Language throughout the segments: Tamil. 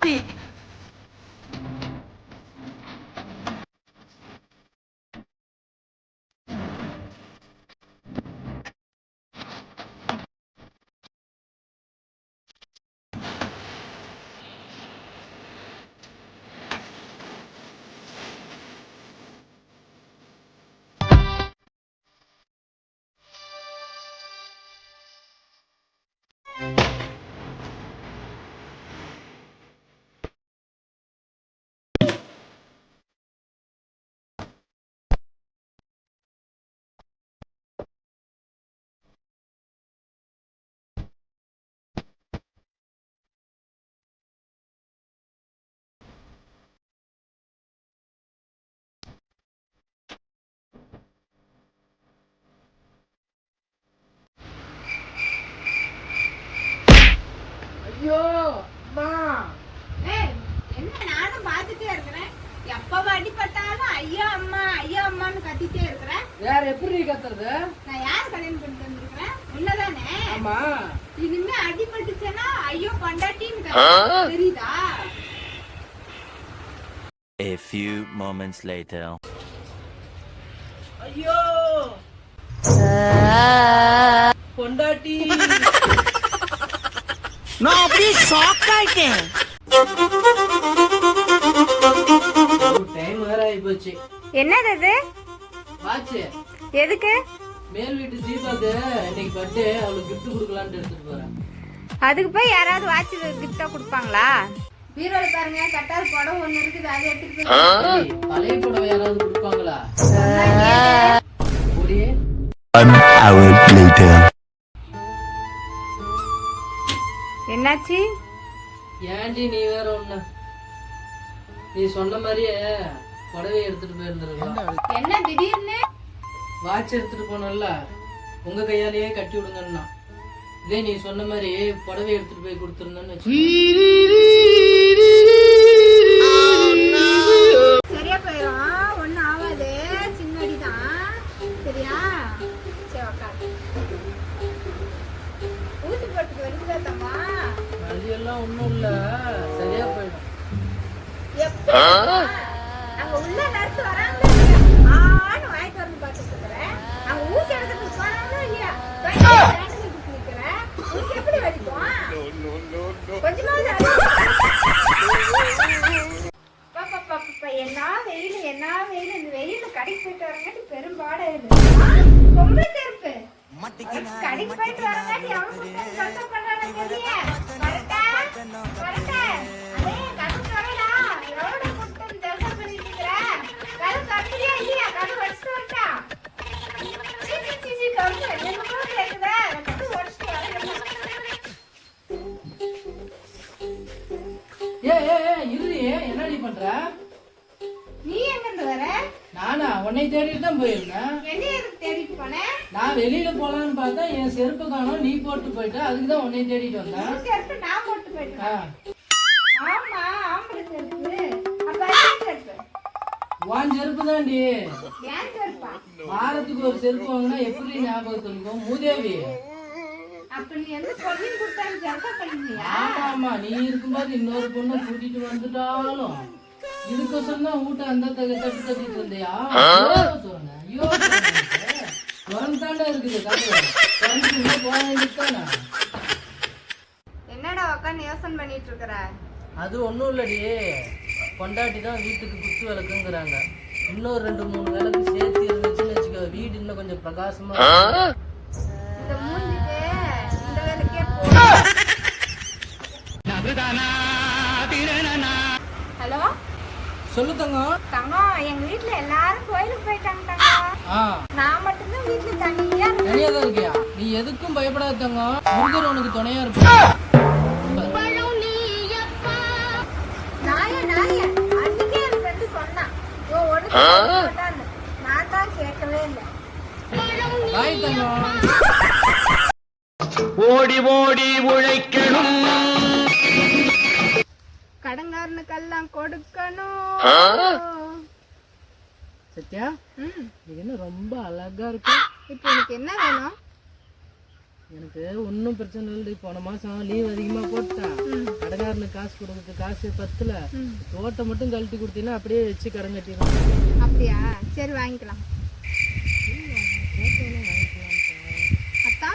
புத்தி ஐயோ அம்மா. என்ன நானும் பார்த்துட்டே இருக்கிறேன். எப்ப அடிப்பட்டாலும் ஐயோ அம்மா ஐயோ அம்மான்னு கத்திட்டே இருக்கிறேன். வேற எப்படி நீ கத்துறது? நான் யார் கல்யாணம் பண்ணிட்டு வந்திருக்கிறேன்? உன்னதானே? ஆமா. இனிமே அடிபட்டுச்சுன்னா ஐயோ பொண்டாட்டின்னு. தெரியுதா? A few moments later. ஐயோ. பொண்டாட்டி. நான் அப்படியே ஷாக் ஆயிட்டேன் டைம் வேற ஆகி போச்சு. என்னது அது வாச்சு. எதுக்கு? மேல் வீட்டு தீபாக்கு இன்னைக்கு பர்த்டே அவளுக்கு gift கொடுக்கலான்ட்டு எடுத்துட்டு போறேன். அதுக்கு போய் யாராவது வாட்ச் கிஃப்டா கொடுப்பாங்களா? பீரோல பாருங்க கட்டார் புடவை ஒண்ணு இருக்குது அதை எடுத்துட்டு போய் பழைய புடவை யாராவது கொடுப்பாங்களா? ஒரு One hour later. என்னாச்சு? ஏன்டி நீ வேற ஒண்ணு? நீ சொன்ன மாதிரியே புடவைய எடுத்துட்டு போயிருந்துருக்கலாம். என்ன திடீர்னு? வாட்ச் எடுத்துட்டு போனோம்ல உங்க கையாலேயே கட்டி விடுங்கன்னா இதே நீ சொன்ன மாதிரி புடவை எடுத்துட்டு போய் கொடுத்துருந்தேன்னு சரியா எப்படி ஏ ஏ ஏ இருடி என்னடி பண்ற? நீ எங்கிருந்து வர நானா? உன்னை தேடிட்டு தான் போயிருந்தேன். என்ன எதுக்கு தேடிட்டு போன? நான் வெளியில போலான்னு பார்த்தா என் செருப்பு காணோம் நீ போட்டு போயிட்ட. அதுக்கு தான் உன்னை தேடிட்டு வந்தேன். செருப்பு நான் போட்டு ஆ, போயிட்டேன் ஆமா ஆம்பளை செருப்பு. அப்ப என்ன செருப்பு. உன் செருப்பு தான்டி. ஏன் செருப்பா? வாரத்துக்கு ஒரு செருப்பு வாங்கினா எப்படி ஞாபகத்துக்கு இருக்கும் மூதேவி. ஆமா ஆமா நீ இருக்கும்போது இன்னொரு பொண்ணை கூட்டிட்டு வந்துட்டாலும். இதுக்கோசரம் தான் வீட்டை அந்த தட்டு தட்டிட்டு இருந்தியா? ஐயோ திறந்தாண்டா இருக்குது திறந்து போக வேண்டியதுதானே என்னடா உட்காந்து யோசனை பண்ணிட்டு இருக்கிற அது ஒன்றும் இல்லடி. பொண்டாட்டி தான் வீட்டுக்கு குத்து விளக்குங்கிறாங்க. இன்னொரு ரெண்டு மூணு விளக்கு சேர்த்து இருந்துச்சுன்னு வச்சுக்கோ வீடு இன்னும் கொஞ்சம் பிரகாசமா இருக்கும். இந்த மூஞ்சிக்கு இந்த வேலைக்கே போ ஹலோ? சொல்லு தங்கம். தங்கம் எங்க வீட்ல எல்லாரும் கோயிலுக்கு போயிட்டாங்க தங்கம். ஆ. நான் மட்டும்தான் வீட்டுல தனியா தனியா தான் இருக்கியா? நீ எதுக்கும் பயப்படாத தங்கம். முருகர் உனக்கு துணையா இருப்பான் நாய நாய அன்னைக்கே என் ஃப்ரெண்டு சொன்னான். சத்யா ம் இது என்ன ரொம்ப அழகா இருக்கு. இப்போ உனக்கு என்ன வேணும்? எனக்கு ஒன்றும் பிரச்சனை இல்லை போன மாசம் லீவ் அதிகமா போட்டேன் கடைக்காரனுக்கு காசு கொடுக்குறது காசு பத்துல. தோட்டம் மட்டும் கழட்டி கொடுத்தீங்கன்னா அப்படியே வச்சு கடன் கட்டிடுவேன். அப்படியா? சரி வாங்கிக்கலாம். அத்தா?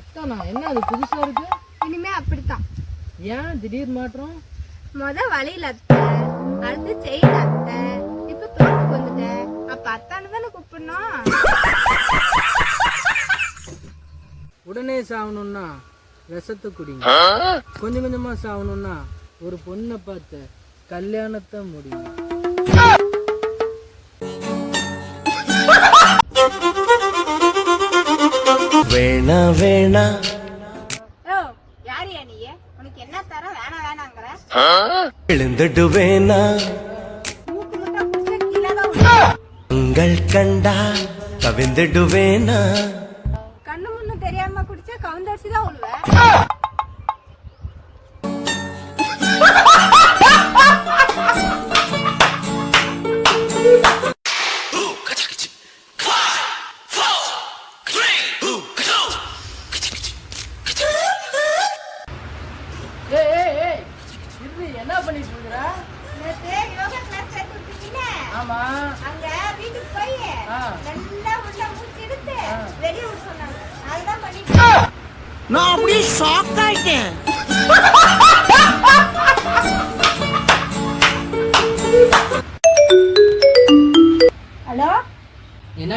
அத்தானா என்ன அது புதுசா இருக்கு? இனிமே அப்படித்தான். ஏன்? திடீர் மாற்றம்? முத வழியில அத்தை அடுத்து செயின் அத்தை. இப்ப தோட்டத்துக்கு வந்துட்டேன். அப்ப அத்தானு தானே கூப்பிடணும்? உடனே சாவணும்னா விஷத்தை குடிங்க. கொஞ்சம் கொஞ்சமா சாவணும்னா ஒரு பொண்ணை பார்த்து கல்யாணத்தை முடியும் வேணா வேணா. எழுந்துடுவேனா. உங்கள் கண்டா கவிழ்ந்துடுவேனா?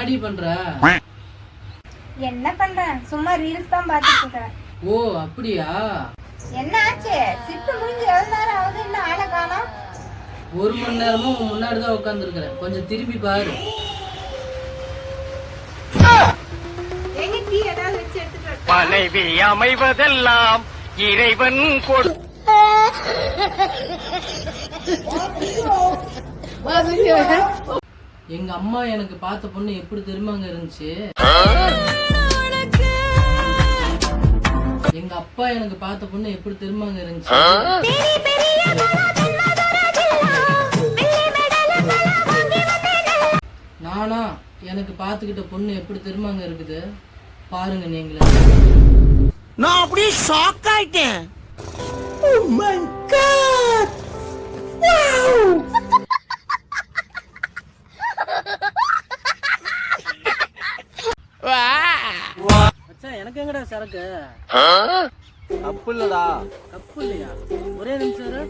என்னடி பண்ற? என்ன பண்றேன் சும்மா ரீல்ஸ் தான் பார்த்துட்டு இருக்கிறேன் ஓ அப்படியா? என்ன ஆச்சு? சிட்டு முடிஞ்சு எவ்வளவு நேரம் ஆகுது? இன்னும் ஆளை காணோம். ஒரு மணி நேரமும் உன் முன்னாடி தான் உட்காந்துருக்கிறேன் கொஞ்சம் திரும்பி பாரு. எங்க டீ ஏதாவது வச்சு எடுத்துட்டு வரட்டா? மனைவி அமைவதெல்லாம் இறைவன் கொடு. எங்க அம்மா எனக்கு பார்த்த பொண்ணு எப்படி தெரியுமாங்க இருந்துச்சு? எங்க அப்பா எனக்கு பார்த்த பொண்ணு எப்படி தெரியுமாங்க இருந்துச்சு? நானா எனக்கு பார்த்துக்கிட்ட பொண்ணு எப்படி தெரியுமாங்க இருக்குது? பாருங்க நீங்களே. நான் அப்படியே ஷாக் ஆயிட்டேன். மச்சான் எனக்கு எங்கடா சரக்கு தப்பு இல்லடா தப்பு இல்லையா ஒரே நிமிஷம் இரு.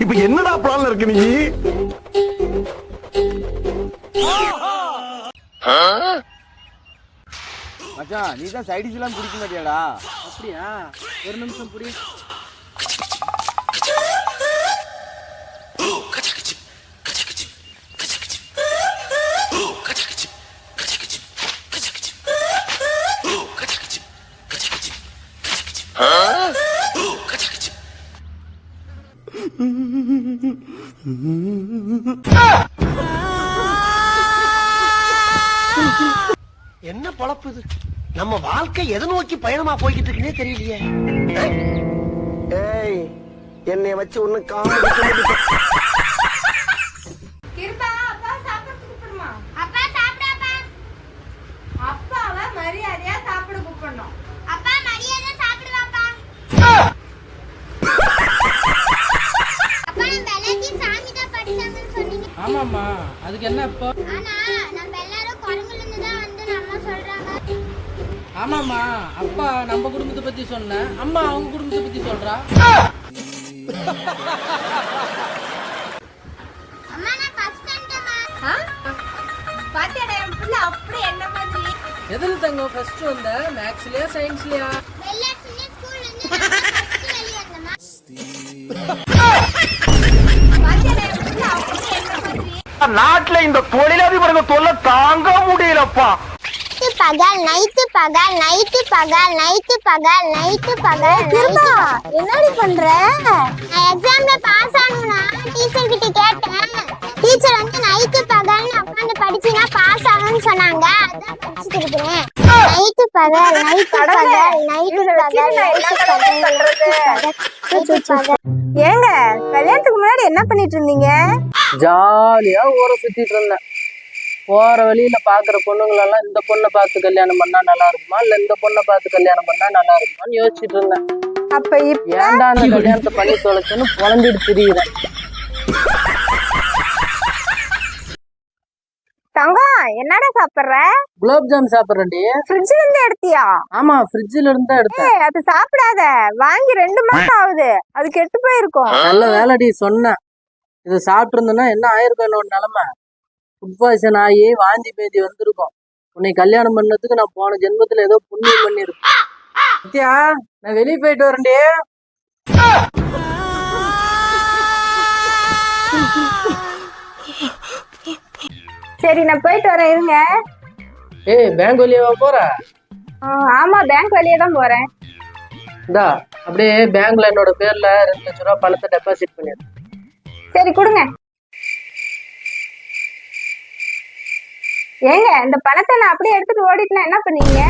இப்ப என்னடா பிளான்ல இருக்கு நீ? மச்சான் நீ தான் சைடிஸ் எல்லாம் குடிக்க மாட்டியாடா? அப்படியா? ஒரு நிமிஷம் புடி. என்ன இது நம்ம வாழ்க்கை எதை நோக்கி பயணமா போய்கிட்டு இருக்குன்னே தெரியலையே. ஏய் என்னைய வச்சு ஒண்ணு காமெடி கிருபா அப்பா சாப்பிட கூப்பிடுமா? அப்பா சாப்பிடாப்பா. அப்பாவை மரியாதையா சாப்பிட கூப்பிடணும். அப்பா மரியாதை சாப்பிடுவாப்பா. அப்பா நம்ம எல்லாத்தையும் சாமி தான் படிச்சாங்கன்னு சொன்னீங்க. ஆமாம்மா. அதுக்கு என்ன இப்போ ஆனா ஆமாம்மா. அப்பா நம்ம குடும்பத்தை பத்தி சொன்னேன் அம்மா அவங்க குடும்பத்தை பத்தி சொல்றா. எதுல தங்கம்? ஃபர்ஸ்ட் வந்த. மேக்ஸ்லயா சயின்ஸ்லயா நாட்டுல இந்த தொழிலதிபருங்க தொல்லை தாங்க முடியலப்பா. பகல் நைட்டு பகல் நைட்டு பகல் நைட்டு பகல் நைட்டு பகல் கிருபா என்னடி பண்ற? நான் எக்ஸாம்ல பாஸ் ஆகணும்னா டீச்சர் கிட்ட கேட்டேன். டீச்சர் வந்து நைட்டு பகல்னு உட்காந்து படிச்சீங்கன்னா பாஸ் ஆகும்னு சொன்னாங்க. அதான் படிச்சுட்டு இருக்கிறேன். நைட்டு பகல் நைட்டு பகல் நைட்டு பகல்? நைட்டு பகல் ஏங்க கல்யாணத்துக்கு முன்னாடி என்ன பண்ணிட்டு இருந்தீங்க? ஜாலியா ஊரை சுத்திட்டு இருந்தேன். போற வழியில பாக்குற பொண்ணுங்களெல்லாம் இந்த பொண்ணை பார்த்து கல்யாணம் பண்ணா நல்லா இருக்குமா? இல்ல இந்த பொண்ணை பார்த்து கல்யாணம் பண்ணா நல்லா இருக்குமான்னு யோசிச்சுட்டு இருந்தேன். அப்ப ஏன்டா அந்த கல்யாணத்தை பண்ணி தொலைச்சுன்னு புலம்பிட்டு திரியுறேன். தங்கம் என்னடா சாப்பிடுற? குலாப் ஜாம் சாப்பிட்றேன்டி. ஃப்ரிட்ஜ்ல இருந்து எடுத்தியா? ஆமா ஃப்ரிட்ஜ்ல இருந்து தான் எடுத்தேன். அது சாப்பிடாத. வாங்கி ரெண்டு மாசம் ஆகுது. அது கெட்டு போயிருக்கும். நல்ல வேலைடி சொன்னேன். இது சாப்பிட்டு இருந்தேன்னா என்ன ஆயிருக்கும் என்னோட நிலைமை. ஃபுட் பாய்சன் ஆகி வாந்தி பேதி வந்திருக்கும். உன்னை கல்யாணம் பண்ணதுக்கு நான் போன ஜென்மத்துல ஏதோ புண்ணியம் பண்ணிருக்கேன் சத்யா நான் வெளியே போயிட்டு வரேன்டி. சரி நான் போயிட்டு வரேன் இருங்க. ஏய் பேங்க் வெளியவா போற? ஆமா பேங்க் வழியே தான் போறேன். இந்தா அப்படியே பேங்க்ல என்னோட பேர்ல ரெண்டு லட்ச ரூபா பணத்தை டெபாசிட் பண்ணிடு. சரி கொடுங்க. ஏங்க இந்த பணத்தை நான் அப்படியே எடுத்துட்டு ஓடிட்டுனா என்ன பண்ணீங்க?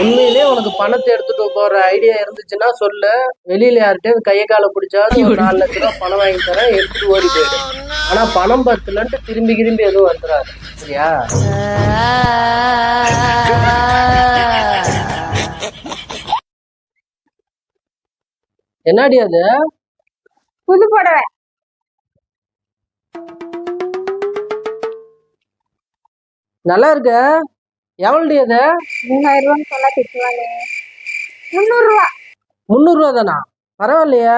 உண்மையிலே உனக்கு பணத்தை எடுத்துட்டு போற ஐடியா இருந்துச்சுன்னா சொல்லு. வெளியில யார்கிட்டயும் கையை காலை பிடிச்சாவது ஒரு நாலு லட்ச ரூபா பணம் வாங்கி தரேன் எடுத்துட்டு ஓடி போயிடு. ஆனா பணம் பத்துலன்ட்டு திரும்பி திரும்பி எதுவும் வந்துடாது சரியா? என்னடி அது? புது புடவை. நல்லா இருக்கு எவ்வளோடி அது? மூணாயிரம் ரூபான்னு சொன்னா திட்டுவாங்க முந்நூறு ரூபா முந்நூறு ரூபா தானா பரவாயில்லையா.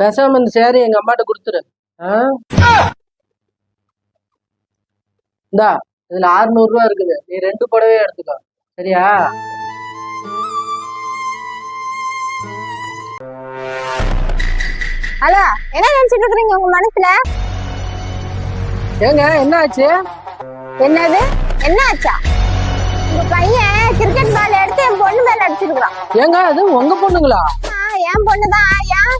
பேசாம இந்த சேரி எங்க அம்மாட்ட கொடுத்துரு. ஆ? இந்தா இதுல 600 ரூபா இருக்குது. நீ ரெண்டு புடவையே எடுத்துக்கோ. சரியா? ஹலோ என்ன நினைச்சிட்டு இருக்கீங்க உங்க மனசுல? ஏங்க என்ன ஆச்சு என்னது? என்ன ஆச்சா உங்க பையன் கிரிக்கெட் பால் எடுத்து என் பொண்ணு மேல அடிச்சிருக்கான் ஏங்க அது உங்க பொண்ணுங்களா? என் பொண்ணு தான் ஏன்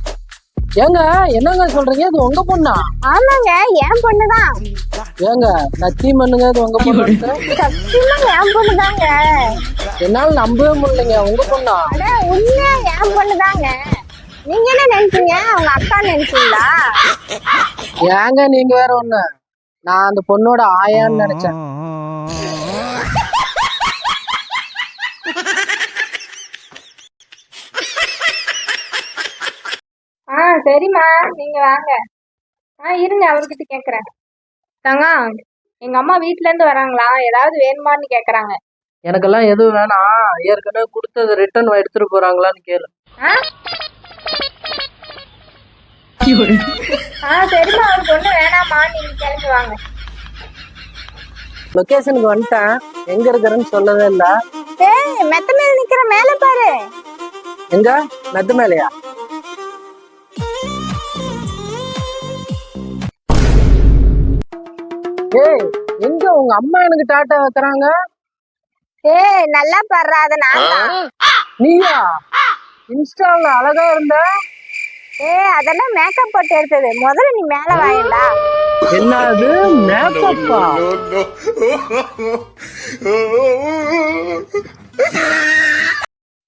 ஏங்க என்னங்க சொல்றீங்க? இது உங்க பொண்ணா? ஆமாங்க என் பொண்ணு தான் ஏங்க நத்தி மண்ணுங்க இது உங்க பொண்ணு? சத்தியமா என் பொண்ணு தாங்க என்னால நம்பவே முடியலைங்க உங்க பொண்ணா? அட உண்மையா என் பொண்ணு தாங்க நீங்க என்ன நினைச்சீங்க? அவங்க அக்கா நினைச்சீங்களா? ஏங்க நீங்க வேற ஒண்ணு. நான் அந்த பொண்ணோட ஆயான்னு நினைச்சேன் ஆ சரிம்மா நீங்க வாங்க. ஆ இருங்க அவர்கிட்ட கேக்குறேன். தங்கம் எங்க அம்மா வீட்ல இருந்து வராங்களா? ஏதாவது வேணுமான்னு கேக்குறாங்க. எனக்கெல்லாம் எதுவும் வேணாம். ஏற்கனவே கொடுத்தது ரிட்டர்ன் எடுத்துட்டு போறாங்களான்னு கேளு. ஆ? ஆ சரிம்மா அவருக்கு ஒண்ணு வேணாம்மா. நீங்க கிளம்பி வாங்க. லொகேஷனுக்கு வந்துட்டேன். எங்க இருக்கிறேன்னு சொல்லவே இல்ல. ஏய் மெத்த மேல நிக்கிற மேல பாரு. எங்க? மெத்த மேலையா? ஏய் எங்க உங்க அம்மா எனக்கு டாட்டா வைக்கிறாங்க ஏய் நல்லா பாடுறா அத நான் நீயா? இன்ஸ்டால அழகா இருந்த? ஏய் அதெல்லாம் மேக்கப் போட்டு எடுத்தது. முதல்ல நீ மேல வாயண்டா என்னது மேக்கப்பா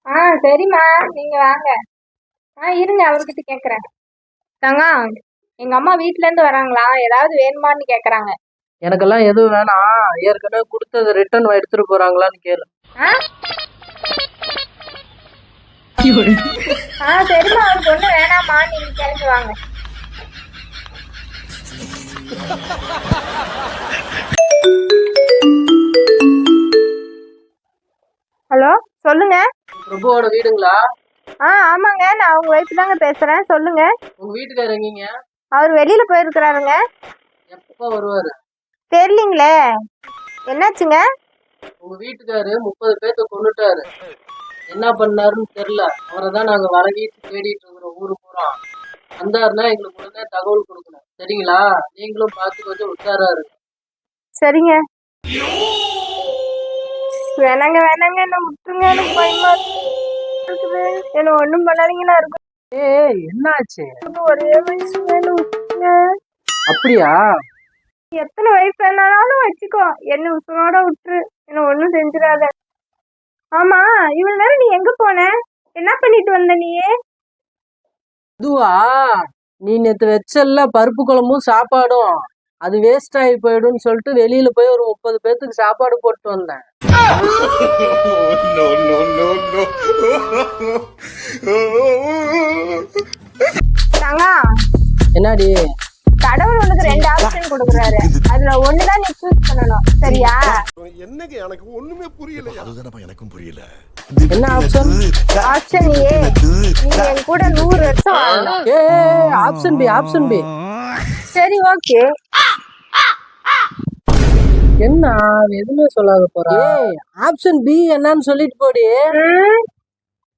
ஆ சரிம்மா. நீங்க வாங்க. ஆ இருங்க அவர்கிட்ட கேக்குறேன். தங்கம் எங்க அம்மா வீட்ல இருந்து வராங்களா? ஏதாவது வேணுமான்னு கேக்குறாங்க. எனக்கெல்லாம் எதுவும் வேணாம். ஏற்கனவே கொடுத்தது ரிட்டர்ன் எடுத்துட்டு போறாங்களான்னு கேளு. ஆ? சரிம்மா அவருக்கு ஒண்ணு வேணாம்மா நீங்க கிளம்பி வாங்க. ஹலோ சொல்லுங்க. பிரபுவோட வீடுங்களா? ஆ ஆமாங்க நான் அவங்க ஒய்ஃப் தாங்க பேசுறேன். சொல்லுங்க. உங்க வீட்டுக்காரர் எங்கீங்க? அவர் வெளியில போயிருக்கிறாருங்க. எப்போ வருவாரு? தெரியலீங்களே. என்னாச்சுங்க? உங்க வீட்டுக்காரு முப்பது பேர்த்த கொண்டுட்டாரு என்ன பண்ணாருன்னு தெரியல. அவரை தான் நாங்க வரவீட்டு தேடிட்டு இருக்கிறோம் ஊரு பூரா வந்தாருன்னா எங்களுக்கு உடனே தகவல் கொடுக்கணும். சரிங்களா? நீங்களும் பார்த்து கொஞ்சம் உஷாரா இருங்க. சரிங்க. வேணாங்க வேணாங்க. என்ன விட்டுருங்க எனக்கு பயமா இருக்குது? என்ன ஒண்ணும் பண்ணாதீங்கன்னா இருக்கும் ஏய் என்னாச்சு? ஒரே வயசு வேணும். அப்படியா? எத்தனை வயசு வேணாலும் வச்சுக்கோ. என்ன உசுரோட விட்டுரு என்ன ஒண்ணும் செஞ்சிடாத. ஆமா இவ்வளவு நேரம் நீ எங்க போன? என்ன பண்ணிட்டு வந்த நீ? அதுவா நீ நேத்து வச்சல்ல பருப்பு குழம்பும் சாப்பாடும். அது வேஸ்ட் ஆகி போயிடும்னு சொல்லிட்டு வெளியில போய் ஒரு முப்பது பேர்த்துக்கு சாப்பாடு போட்டு வந்தேன். தங்கா என்னடி? கடவுள் கொடுக்குறாரு அதுல ஒண்ணுதான் நீ சூஸ் பண்ணணும். சரியா? என்னங்க எனக்கு ஒண்ணுமே புரியல. என்ன ஆப்ஷன் ஆப்ஷன் ஏ நீ என் கூட நூறு வருஷம் A option B option B சரி ஓகே என்ன? எதுவுமே சொல்லாத போறா. ஆப்ஷன் பி என்னன்னு சொல்லிட்டு போடி.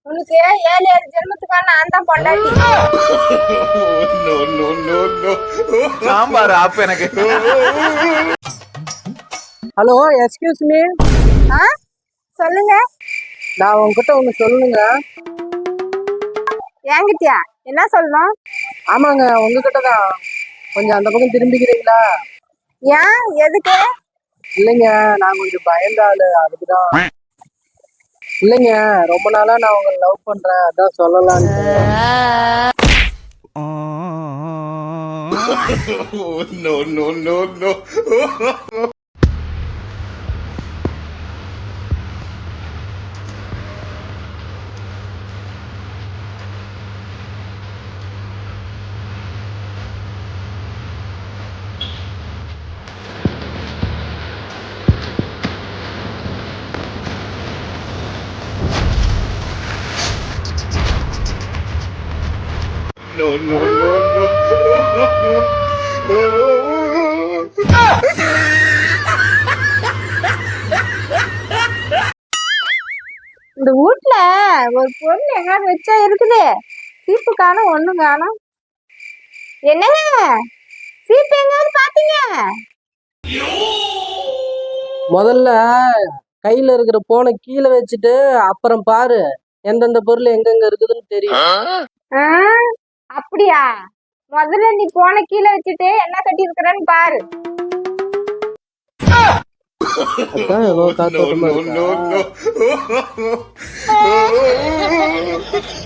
உனக்கு ஏழு ஏழு ஜென்மத்துக்கான நான் தான் பொண்டாட்டி? சாம்பார் ஆப் எனக்கு. ஹலோ எக்ஸ்கியூஸ் மீ ஆ? சொல்லுங்க. நான் உங்ககிட்ட ஒண்ணு சொல்லுங்க ஏங்கிட்டியா? என்ன சொல்லணும்? ஆமாங்க உங்ககிட்ட தான். கொஞ்சம் அந்த பக்கம் திரும்பிக்கிறீங்களா? ஏன்? எதுக்கு? இல்லைங்க நான் கொஞ்சம் பயந்த ஆளு அதுக்குதான். இல்லைங்க ரொம்ப நாளா நான் உங்களை லவ் பண்றேன். அதான் சொல்லலாம்னு இந்த வீட்ல ஒரு பொருள் எங்காவது வச்சா இருக்குது? சீப்பு காணும் ஒண்ணும் காணும் என்னங்க? சீப்பு எங்காவது பாத்தீங்க முதல்ல கையில இருக்கிற போனை கீழே வச்சுட்டு அப்புறம் பாரு எந்தெந்த பொருள் எங்கெங்க இருக்குதுன்னு தெரியும். அப்படியா? முதல்ல நீ போன கீழே வச்சுட்டு என்ன கட்டி இருக்கிறன்னு பாரு. அதான் ஏதோ காத்தோட்டமா இருக்கா?